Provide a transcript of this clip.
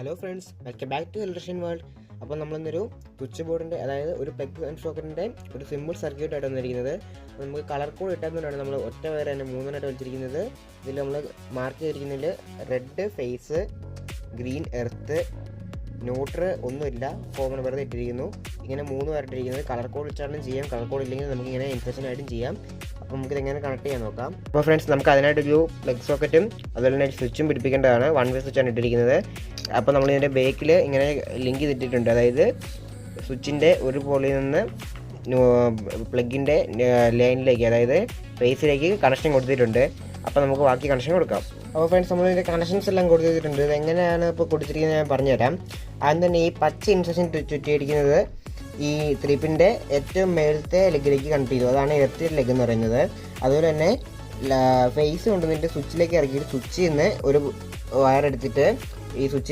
Hello friends welcome back to electrician world അപ്പോൾ നമ്മളിന്നൊരു switch ബോർഡിന്റെ അതായത് ഒരു പെഗ് ആൻഡ് ഷോക്കറിന്റെ ഒരു സിമ്പിൾ സർക്യൂട്ട് ആയിട്ട് വന്നിരിക്കുന്നത്. നമുക്ക് കളർ കോഡ് ഇട്ടാത്തതുകൊണ്ടാണ് നമ്മൾ ഒറ്റ വയർ തന്നെ മൂന്നെണ്ണമായിട്ട് വലിച്ചിരിക്കുന്നത്. ഇതിൽ നമ്മൾ mark ചെയ്തിരിക്കുന്നതിൽ red phase green earth neutral ഒന്നുമില്ല. കോമൺ വെറുതെ ഇട്ടിരിക്കുന്നു. ഇങ്ങനെ മൂന്ന് വരട്ടിരിക്കുന്നത്. കളർ കോഡ് ഇട്ടാലും ചെയ്യാം. കളർ കോഡ് ഇല്ലെങ്കിൽ നമുക്ക് ഇങ്ങനെ ഇൻഫെക്ഷൻ ആയിട്ടും ചെയ്യാം. അപ്പോൾ നമുക്ക് ഇതെങ്ങനെ കണക്ട് ചെയ്യാൻ നോക്കാം. അപ്പോൾ ഫ്രണ്ട്സ് നമുക്ക് അതിനായിട്ടൊരു പ്ലഗ് സോക്കറ്റും അതുപോലെ തന്നെ സ്വിച്ചും പിടിപ്പിക്കേണ്ടതാണ്. വൺ വേ സ്വിച്ചാണ് ഇട്ടിരിക്കുന്നത്. അപ്പോൾ നമ്മൾ ഇതിന്റെ ബേക്കിൽ ഇങ്ങനെ ലിങ്ക് ചെയ്തിട്ടുണ്ട് അതായത് സ്വിച്ചിന്റെ ഒരു പോളിൽ നിന്ന് പ്ലഗിന്റെ ലൈനിലേക്ക് അതായത് ഫേസിലേക്ക് കണക്ഷൻ കൊടുത്തിട്ടുണ്ട്. അപ്പോൾ നമുക്ക് ബാക്കി കണക്ഷൻ കൊടുക്കാം. അപ്പോൾ ഫ്രണ്ട്സ് നമ്മൾ ഇതിന്റെ കണക്ഷൻസ് എല്ലാം കൊടുത്തിട്ടുണ്ട്. ഇത് എങ്ങനെയാണ് ഇപ്പോൾ കൊടുത്തിരിക്കുന്നത് ഞാൻ പറഞ്ഞുതരാം. തന്നെ ഈ പച്ച ഇൻസെക്ഷൻ ചുറ്റിയിരിക്കുന്നത് ഈ ത്രിപ്പിന്റെ ഏറ്റവും മേളത്തെ ലെഗിലേക്ക് കണക്ട് ചെയ്തു. അതാണ് ഇരട്ടി ലെഗ് എന്ന് പറയുന്നത്. അതുപോലെ തന്നെ ഫേസ് കൊണ്ടുവന്നിട്ട് സ്വിച്ചിലേക്ക് ഇറക്കിയിട്ട് സ്വിച്ചിൽ നിന്ന് ഒരു വയർ എടുത്തിട്ട് ഈ സ്വിച്ചിൽ